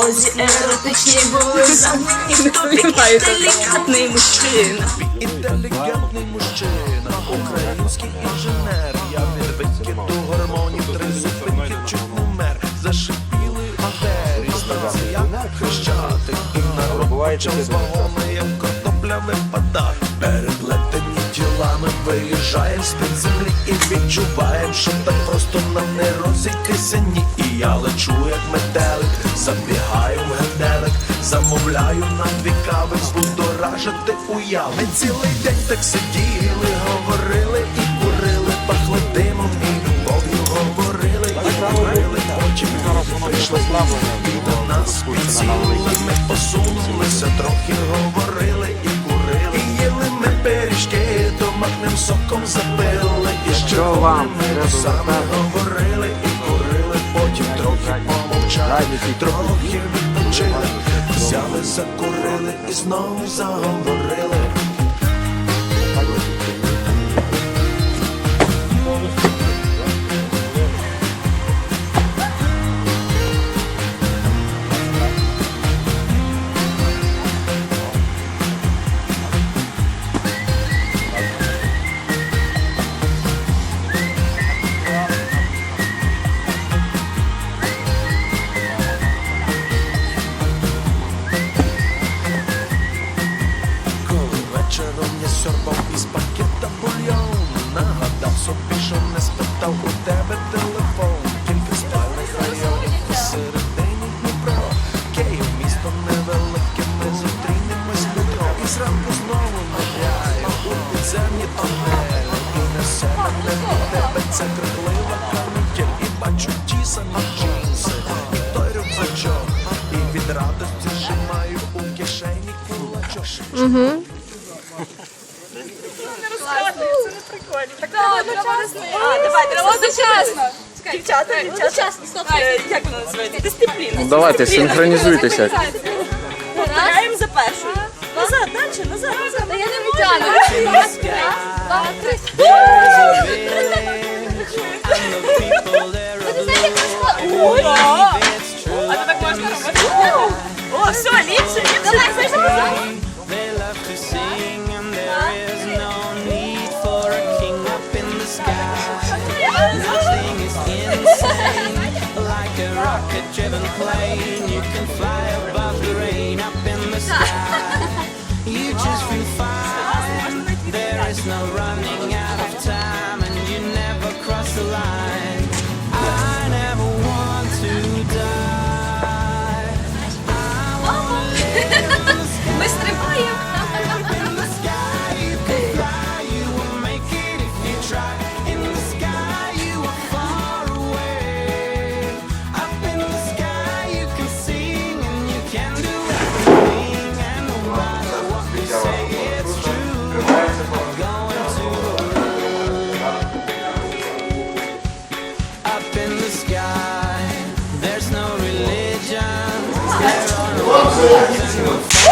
позі еротичній були замість тобі делікатний мужчина. Інтелігентний мужчина, український інженер. Я від викиду гормонів, три зупинки чуть умер. Зашипіли артерії, станція хрещатик. І на робочому з вагони, як картопля випада. Переплетені виїжджаєм з-під землі і відчуваєм, що так просто нам не розійтися ні. І я лечу, як метелик, забігаю в генелик, замовляю на дві кави, збудоражити уяви. Ми цілий день так сиділи, говорили і курили, пахли димом і любов'ю говорили і курили, потім вийшли і до нас підсіли, ми посунулися, трохи говорили соком запили, і що вам саме говорили і курили, потім трохи помовчали, трохи відпочили, взяли, закурили і знову заговорили. Як воно називається? Дисципліна. Давайте, синхронізуйтеся. Повторяємо за першою. Назад, далі, назад, назад. Та я не можу. Раз, два, три. Ви не знаєте, як розклад? Ура! А то так можна робити? О, все, ліпше, ліпше. Давай, Саша, давай. They love to sing, and there is no need for a king up in the sky. A rocket-driven plane. You can fly above the rain up in the sky. You just feel fine. There is no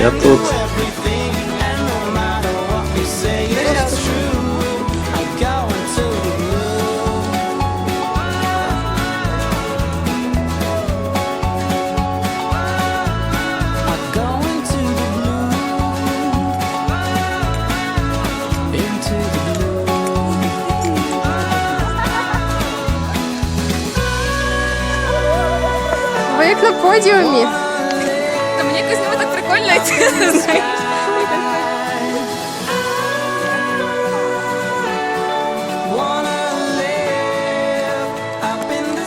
the blue. Ви як на подіумі.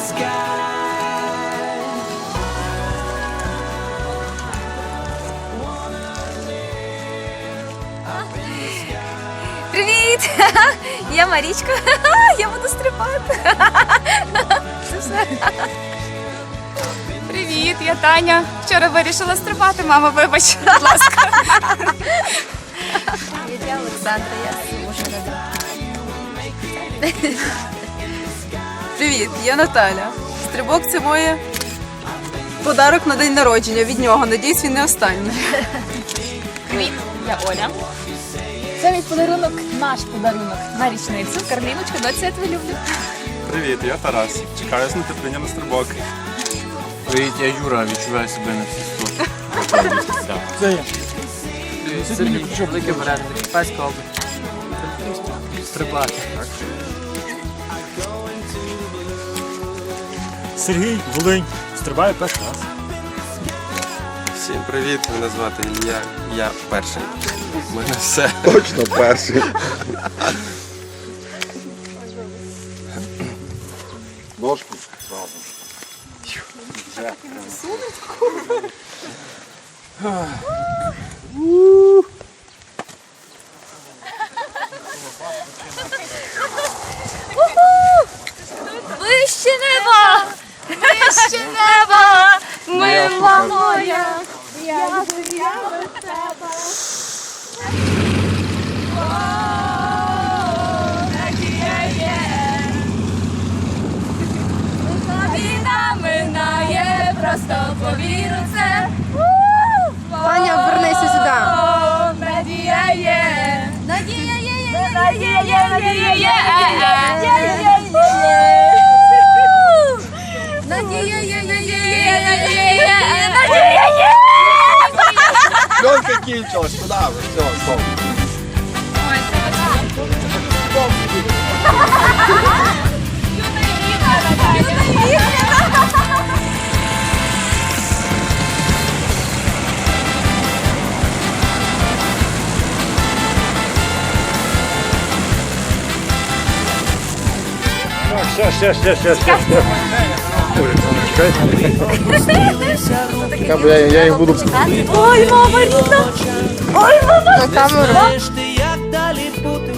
Sky. Привіт! Я Марічка. я буду все. Привіт, я Таня. Вчора вирішила стрибати, мама, вибач, будь ласка. Я Олександра, я служу Привіт, я Наталя. Стрибок це моє подарок на день народження від нього. Надіюсь, він не останній. Привіт, я Оля. Це мій подарунок, наш подарунок на річницю. Карліночка, доця, я тебе люблю. Привіт, я Тарас. Чекаю з нетерпінням на стрибок. Привіт, я Юра, відчуваю себе на всі сто. Це я. Сергій, велике березне, Кіпецька область. Стрибати. Сергій Волинь. Стрибає перший раз. Всім привіт, мене звати Ілля. Я перший. У мене все. Точно перший. Ah. Uh. Uh. Пленка кінчилась, куди ви? Все, стоп. Все, все, все, все, все. Я, я їх буду Ой, мама, рідна. Ой, мама. На камеру. Знаєш ти, як далі бути,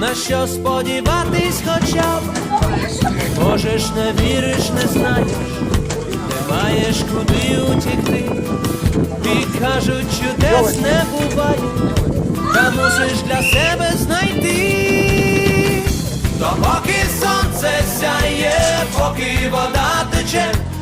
на що сподіватись хоча б Можеш, не віриш, не знаєш, не маєш куди утікти. І кажуть, чудес не буває, та мусиш для себе знайти. attention.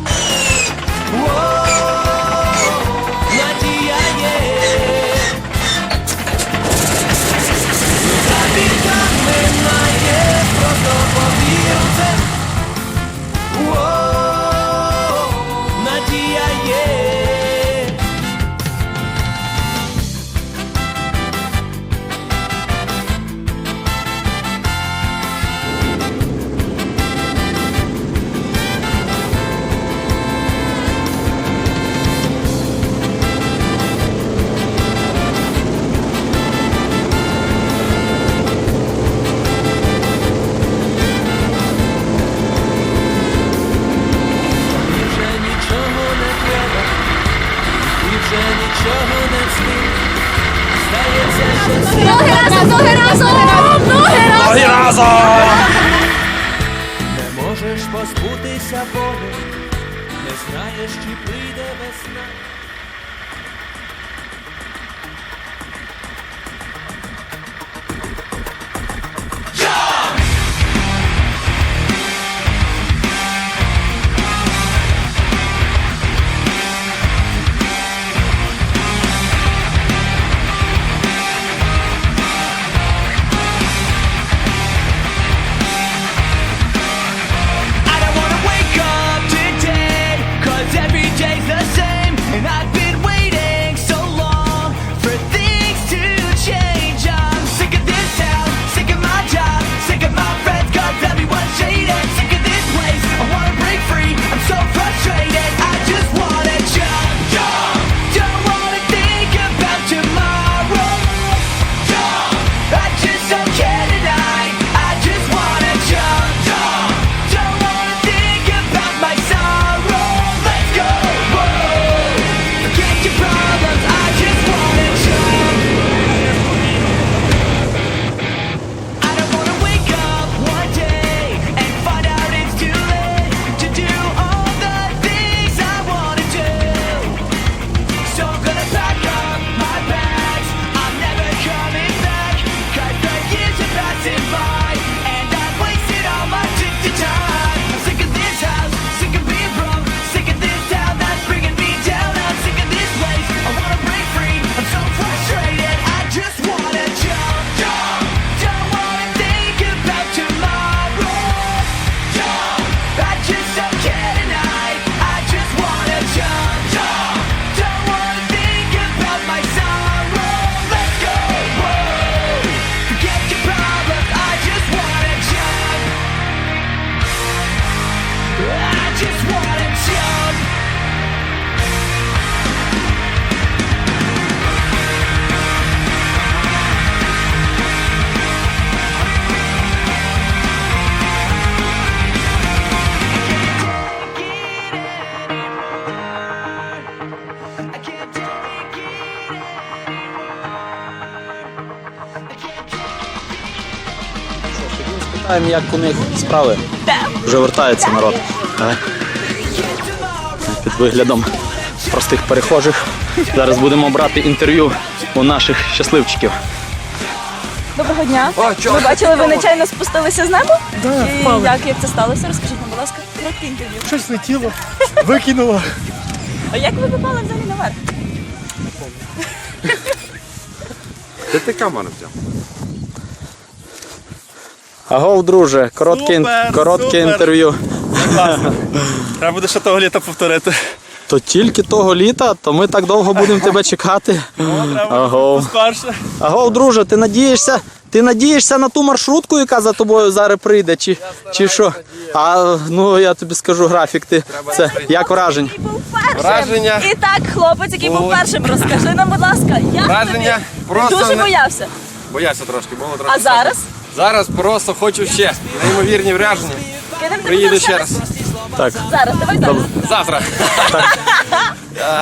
Знаєш, чи прийде весна. Знаємо, як у них справи. Вже вертається народ. Давай. Під виглядом простих перехожих. Зараз будемо брати інтерв'ю у наших щасливчиків. Доброго дня. О, чого? Ми бачили, ви нечайно спустилися з неба? І як, як це сталося? Розкажіть нам, будь ласка, коротке інтерв'ю. Щось летіло, викинуло. А як ви попали взагалі наверх? Де ти камеру взяв? Агов, друже, коротке, Супер, коротке супер. інтерв'ю. Треба буде ще того літа повторити. То тільки того літа, то ми так довго будемо тебе чекати. Агов. Агов, друже, ти надієшся? Ти надієшся на ту маршрутку, яка за тобою зараз прийде, чи, чи що? А ну я тобі скажу графік. Ти це як враження? Враження. І так, хлопець, який був першим, розкажи нам, будь ласка, як Враження тобі? просто Дуже не- боявся. Боявся трошки, було трохи. А зараз? Зараз просто хочу ще. Неймовірні враження. Приїду ще раз. Так, Зараз, давай зараз. Завтра.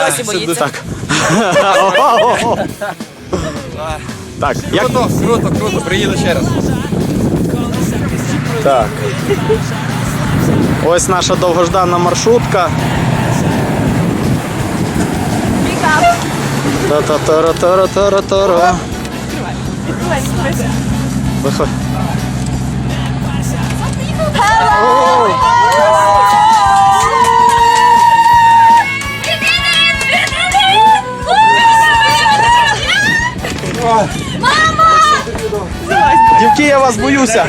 Досі боїться. так. Так, як Круто, круто, круто. Приїду ще раз. Так. Ось наша довгождана маршрутка. Та-та-тара-тара-тара-тара. Виходь. Дівки, я вас боюся.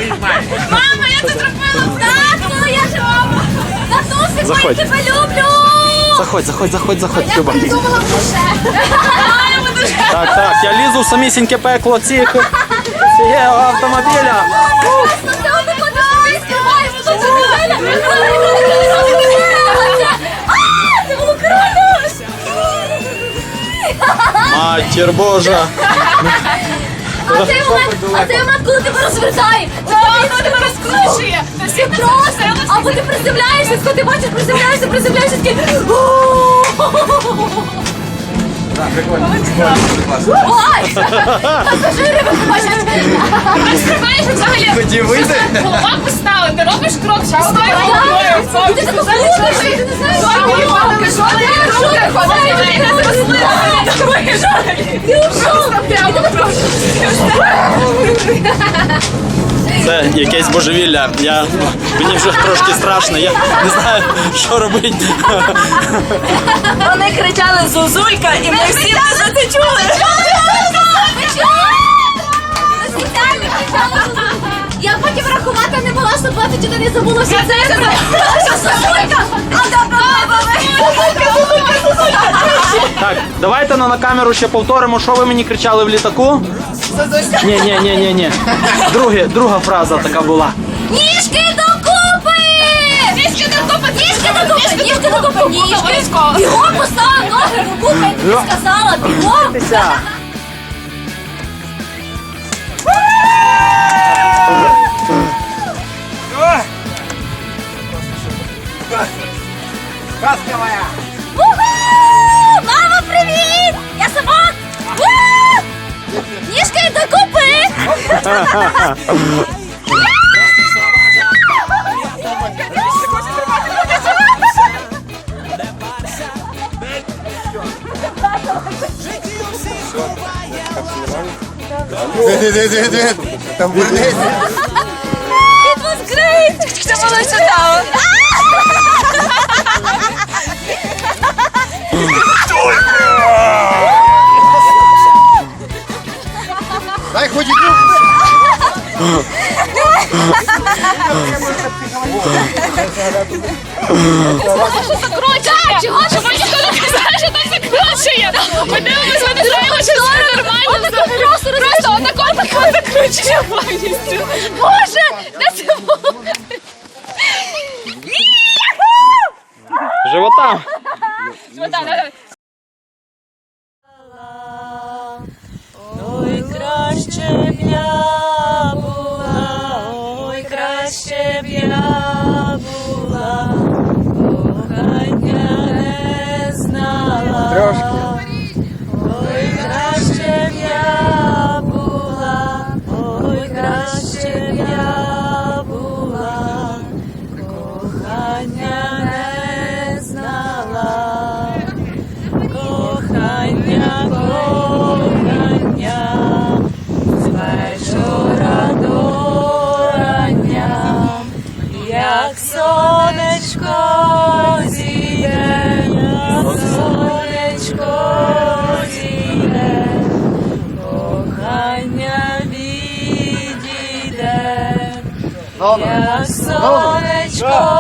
Мама, я це зробила! Тату, я ж мама! Татусик, я тебе люблю! Заходь, заходь, заходь, заходь, Люба. Думала. Маємо душе. Так, так, я лізу в самісіньке пекло цих цього автомобіля. Матір Божа. А цей момент, а цей момент, коли тебе розвертає, це коли тебе розкручує. Ти просто, або ти приземляєшся, коли ти бачиш, приземляєшся, приземляєшся, такий. Ой! Пасажири виходять! Розкриваєш взагалі. Хотів вийти? Голова поставити, робиш крок, що стоїть головою. Ти так крутиш, ти не знаєш, що Це якесь божевілля. Я, мені вже трошки страшно, я не знаю, що робити. Вони кричали Зозулька, і ми всі це це чули. Я потім рахувати не була, що 24 не забула, що це що сосулька, а добре, Так, давайте на камеру ще повторимо, що ви мені кричали в літаку. Ні, ні, ні, ні, ні. Друге, друга фраза така була. Ніжки докупи! Ніжки докупи! Ніжки докупи! Ніжки докупи! Ніжки! Бігом постав ноги докупи! Я тобі сказала, бігом! Уху! Мама, привіт! Я сама! Ніжки докупи! Там. It was great! Це було чудово! Дай хоч Закручує! Чого ти хочеш казати, що так закручує? Ми дивимося, ми знаємо, що це нормально. Просто, просто отако, отако закручує повністю. Боже, де це було? Живота. Vamos!